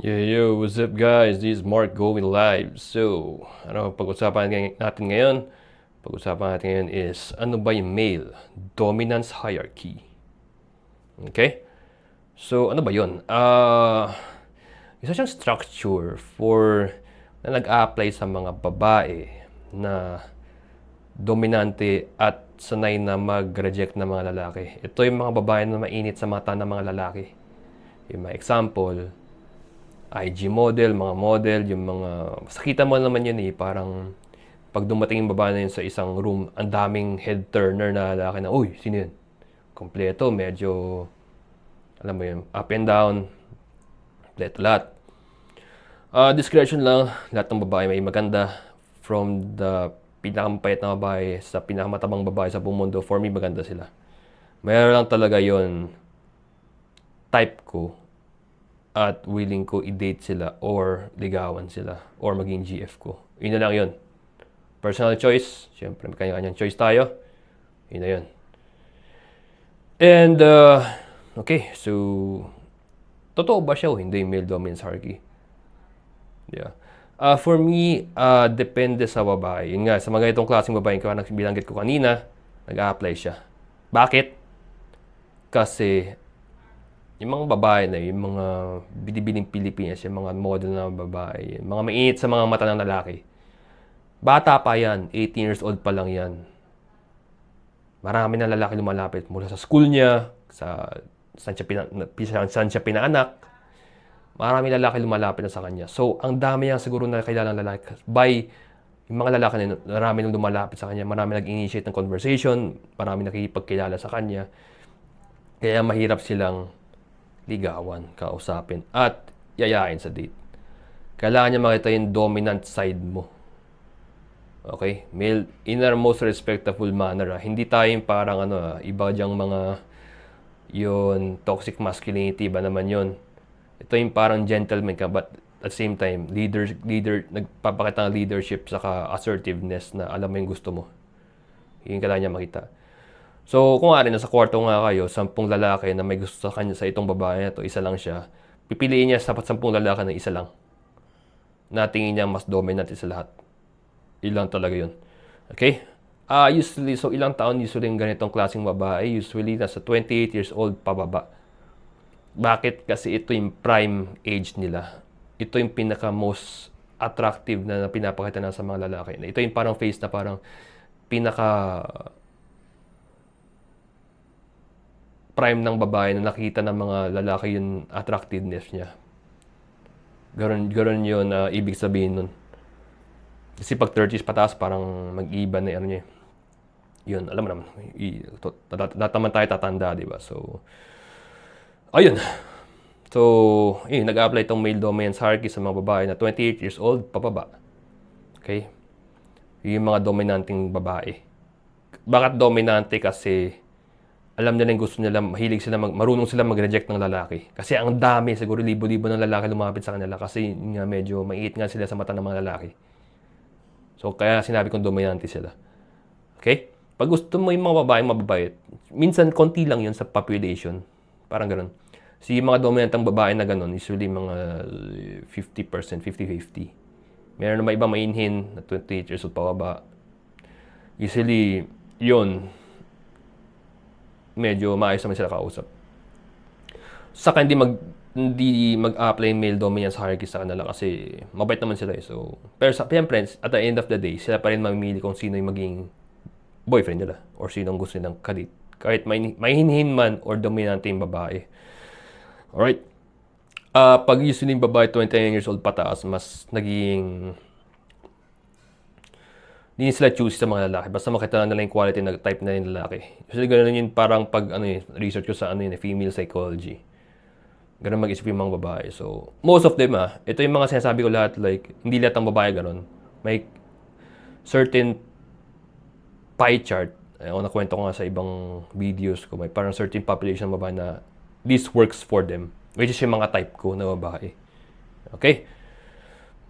Yo, yo, what's up guys? This is Mark going live. So, ano pag-usapan natin ngayon? Pag-usapan natin ngayon is, ano ba yung male dominance hierarchy? Okay? So, ano ba yun? Ah, isa siyang structure for na nag-a-apply sa mga babae na dominante at sanay na mag-reject ng mga lalaki. Ito yung mga babae na mainit sa mata ng mga lalaki. Yung mga example, IG model, mga model, yung mga... Sakita mo naman yun eh, parang pag dumating yung babae na yun sa isang room, ang daming head turner na lalaki na, uy, sino yun? Kompleto, medyo, alam mo yun, up and down, kompleto lahat. Ah, discretion lang, lahat ng babae may maganda. From the pinakampayat na babae sa pinakamatabang babae sa buong mundo, for me, maganda sila. Mayroon lang talaga yon type ko at willing ko i-date sila or ligawan sila or maging GF ko. Yun na lang yun. Personal choice. Siyempre, may kanya-kanyang choice tayo. Yun na yun. And, uh, okay, so, totoo ba siya o hindi male dominance hierarchy? Yeah. Uh, for me, uh, depende sa babae. Yun nga, sa mga itong klaseng babae, kaya bilanggit ko kanina, nag-a-apply siya. Bakit? Kasi, yung mga babae na, yung mga binibining Pilipinas, yung mga model na babae, mga mainit sa mga mata ng lalaki. Bata pa yan, 18 years old pa lang yan. Marami na lalaki lumalapit mula sa school niya, sa saan siya, pina, na- saan siya pinaanak. Marami lalaki lumalapit na sa kanya. So, ang dami niya siguro na kailangan lalaki. By yung mga lalaki na marami nang lumalapit sa kanya, marami nag-initiate ng conversation, marami nakikipagkilala sa kanya. Kaya mahirap silang ligawan, kausapin, at yayain sa date. Kailangan niya makita yung dominant side mo. Okay? Male, in our most respectful manner. ah. Hindi tayo yung parang ano, ah, iba dyang mga yun, toxic masculinity ba naman yun. Ito yung parang gentleman ka, but at the same time, leader, leader, nagpapakita ng leadership saka assertiveness na alam mo yung gusto mo. Yun kailangan niya makita. So, kung nga rin, nasa kwarto nga kayo, sampung lalaki na may gusto sa kanya sa itong babae na to, isa lang siya, pipiliin niya sa sampung lalaki na isa lang. Na tingin niya mas dominant sa lahat. Ilang talaga yun. Okay? Ah, usually, so ilang taon usually yung ganitong klaseng babae? Usually, nasa 28 years old pababa. Bakit? Kasi ito yung prime age nila. Ito yung pinaka most attractive na pinapakita na sa mga lalaki. Ito yung parang face na parang pinaka prime ng babae na nakita ng mga lalaki yung attractiveness niya. Ganon, ganon yun na ibig sabihin nun. Kasi pag 30s pataas, parang mag-iba na ano niya. Yun, alam mo naman. naman tayo tatanda, di ba? So, ayun. So, yun, nag-apply itong male dominance hierarchy sa mga babae na 28 years old, pababa. Okay? Yung mga dominanting babae. Bakit dominante? Kasi alam nila yung gusto nila, mahilig sila, mag, marunong sila mag-reject ng lalaki. Kasi ang dami, siguro libo-libo ng lalaki lumapit sa kanila kasi nga medyo maiit nga sila sa mata ng mga lalaki. So, kaya sinabi kong dominante sila. Okay? Pag gusto mo yung mga babaeng mababait, minsan konti lang yun sa population. Parang ganun. Si mga dominantang babae na ganun, usually mga 50%, 50-50. Meron naman ibang mainhin na 28 years old pababa. Usually, yun, medyo maayos naman sila kausap. Saka hindi mag hindi mag-apply male dominance hierarchy sa kanila kasi mabait naman sila eh. So, pero sa siyempre, at the end of the day, sila pa rin mamimili kung sino yung maging boyfriend nila or sino ang gusto nilang kadit. Kahit may, may hinhin man or dominante yung babae. Alright? Ah, pag usually yung babae 29 years old pataas, mas naging hindi sila choose sa mga lalaki. Basta makita lang nila yung quality na type na yung lalaki. Usually ganun yun parang pag ano yun, research ko sa ano yun, female psychology. Ganun mag-isip yung mga babae. So, most of them ah, ito yung mga sinasabi ko lahat, like, hindi lahat ng babae ganun. May certain pie chart. Ako nakwento ko nga sa ibang videos ko. May parang certain population ng babae na this works for them. Which is yung mga type ko na babae. Okay?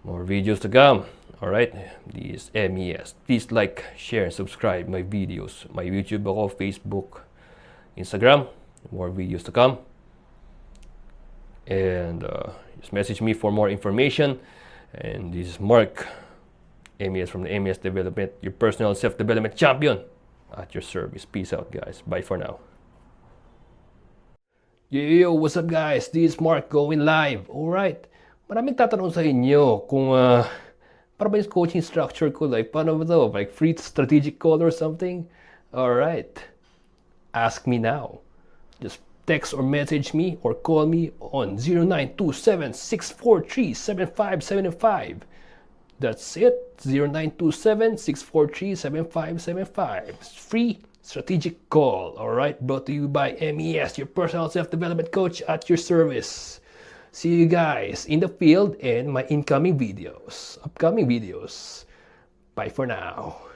More videos to come. Alright? This is MES. Please like, share, and subscribe my videos. My YouTube ako, Facebook, Instagram. More videos to come. And uh, just message me for more information. And this is Mark, MES from the MES Development, your personal self development champion at your service. Peace out, guys. Bye for now. Yo, what's up guys? This is Mark going live. Alright. Maraming tatanong sa inyo kung uh, para ba yung coaching structure ko? Like, to? Like, free strategic call or something? Alright. Ask me now. Just text or message me or call me on 0927-643-7575. That's it. 0927-643-7575. Free strategic call. All right. Brought to you by MES, your personal self-development coach at your service. See you guys in the field and my incoming videos, upcoming videos. Bye for now.